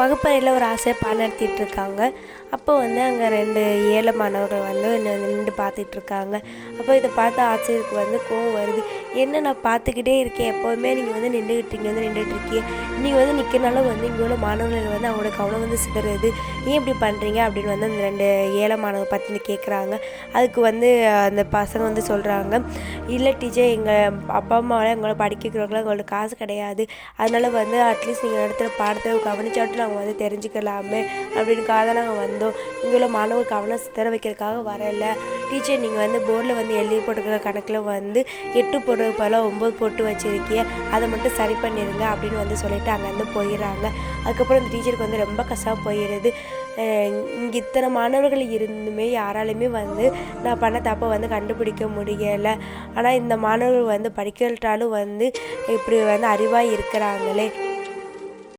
வகுப்பறையில் ஒரு ஆசையாக பாடம் நடத்திட்டு இருக்காங்க அப்போ வந்து அங்கே ரெண்டு ஏழை மாணவர்கள் வந்து நின்று பார்த்துட்டு இருக்காங்க அப்போ இதை பார்த்து ஆசிரியருக்கு வந்து கோவம் வருது. என்ன நான் பார்த்துக்கிட்டே இருக்கேன். எப்போவுமே நீங்கள் வந்து நின்றுக்கிட்டு இங்கே வந்து நின்றுட்டு இருக்கீங்க நீங்கள் வந்து நிற்கிறனால வந்து இங்கே உள்ள மாணவர்கள் வந்து அவங்களோட கவனம் வந்து சிதறது. ஏன் இப்படி பண்ணுறீங்க அப்படின்னு வந்து அந்த ரெண்டு ஏழை மாணவர் பார்த்து வந்து கேட்குறாங்க அதுக்கு வந்து அந்த பசங்க வந்து சொல்கிறாங்க இல்லை டீச்சர் எங்கள் அப்பா அம்மாவால் எங்களை படிக்க வைக்கிறவங்களாம் எங்களோட காசு கிடையாது. அதனால வந்து அட்லீஸ்ட் நீங்கள் இடத்துல பாடத்தை கவனிச்சாட்டில் நாங்கள் வந்து தெரிஞ்சுக்கலாமே அப்படின்னுக்காக தான் நாங்கள் வந்தோம். இங்கே மாணவர் கவனம் சிதற வைக்கிறதுக்காக வரல. டீச்சர் நீங்கள் வந்து போர்டில் வந்து எழுதி போட்டுக்கிற கணக்கில் வந்து எட்டு போட்டு போல ஒம்பது போட்டு வச்சுருக்கீங்க அதை மட்டும் சரி பண்ணிடுங்க அப்படின்னு வந்து சொல்லிவிட்டு அங்கேருந்து போயிடுறாங்க. அதுக்கப்புறம் இந்த டீச்சருக்கு வந்து ரொம்ப கஷ்டம் போயிடுது. இங்கே இத்தனை மாணவர்கள் இருந்துமே யாராலையுமே வந்து நான் பண்ண தப்பை வந்து கண்டுபிடிக்க முடியலை. ஆனால் இந்த மாணவர்கள் வந்து படிக்கட்டாலும் வந்து இப்படி வந்து அறிவாக இருக்கிறாங்களே.